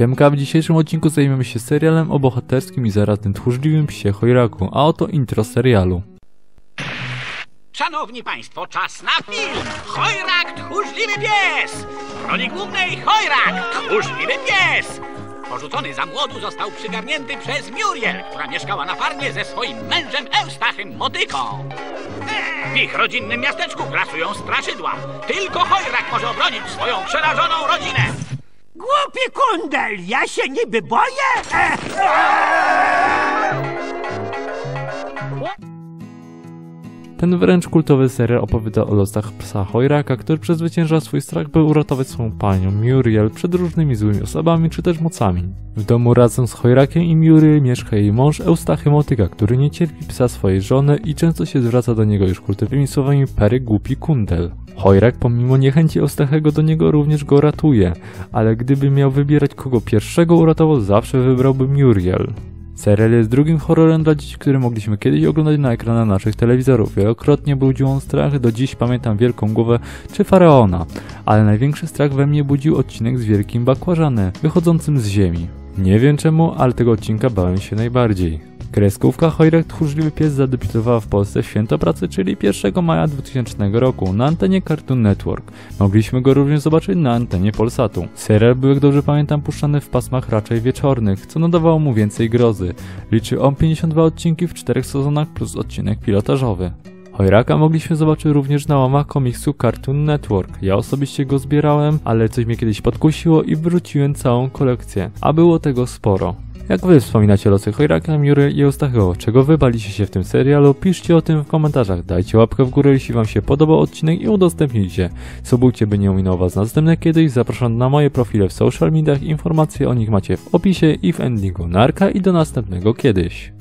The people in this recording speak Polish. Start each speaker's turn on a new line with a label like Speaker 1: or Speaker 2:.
Speaker 1: Siemka, w dzisiejszym odcinku zajmiemy się serialem o bohaterskim i zarazem tchórzliwym psie Chojraku, a oto intro serialu.
Speaker 2: Szanowni Państwo, czas na film! Chojrak, tchórzliwy pies! W roli głównej Chojrak, tchórzliwy pies! Porzucony za młodu został przygarnięty przez Muriel, która mieszkała na farmie ze swoim mężem Eustachem Motyką. W ich rodzinnym miasteczku grasują straszydła. Tylko Chojrak może obronić swoją przerażoną rodzinę.
Speaker 3: Głupi kundel, ja się niby boję? E,
Speaker 1: Ten wręcz kultowy serial opowiada o losach psa Chojraka, który przezwycięża swój strach, by uratować swoją panią Muriel przed różnymi złymi osobami czy też mocami. W domu razem z Chojrakiem i Muriel mieszka jej mąż Eustachy Motyka, który nie cierpi psa swojej żony i często się zwraca do niego już kultowymi słowami pery głupi kundel. Chojrak pomimo niechęci Eustachego do niego również go ratuje, ale gdyby miał wybierać kogo pierwszego uratował, zawsze wybrałby Muriel. Serial jest drugim horrorem dla dzieci, który mogliśmy kiedyś oglądać na ekranach naszych telewizorów. Wielokrotnie budził on strach, do dziś pamiętam Wielką Głowę czy Faraona, ale największy strach we mnie budził odcinek z Wielkim Bakłażanem, wychodzącym z ziemi. Nie wiem czemu, ale tego odcinka bałem się najbardziej. Kreskówka Chojrak Tchórzliwy Pies zadebiutowała w Polsce w Święto Pracy, czyli 1 maja 2000 roku na antenie Cartoon Network. Mogliśmy go również zobaczyć na antenie Polsatu. Serial był, jak dobrze pamiętam, puszczany w pasmach raczej wieczornych, co nadawało mu więcej grozy. Liczy on 52 odcinki w 4 sezonach plus odcinek pilotażowy. Chojraka mogliśmy zobaczyć również na łamach komiksu Cartoon Network. Ja osobiście go zbierałem, ale coś mnie kiedyś podkusiło i wróciłem całą kolekcję, a było tego sporo. Jak wy wspominacie losy Chojraka, Miury i Eustachego? Czego wy baliście się w tym serialu? Piszcie o tym w komentarzach. Dajcie łapkę w górę, jeśli wam się podobał odcinek i udostępnijcie. Subujcie, by nie ominął was następne kiedyś. Zapraszam na moje profile w social mediach. Informacje o nich macie w opisie i w endingu. Narka i do następnego kiedyś.